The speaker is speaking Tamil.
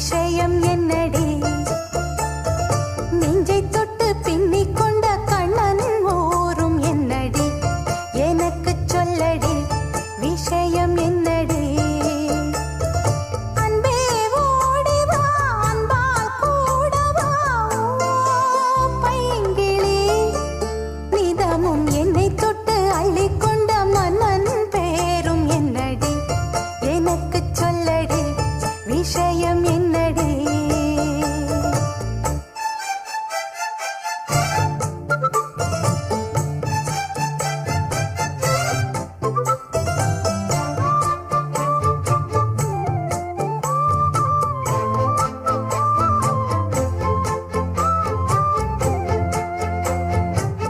அதிசயம் என்னடி?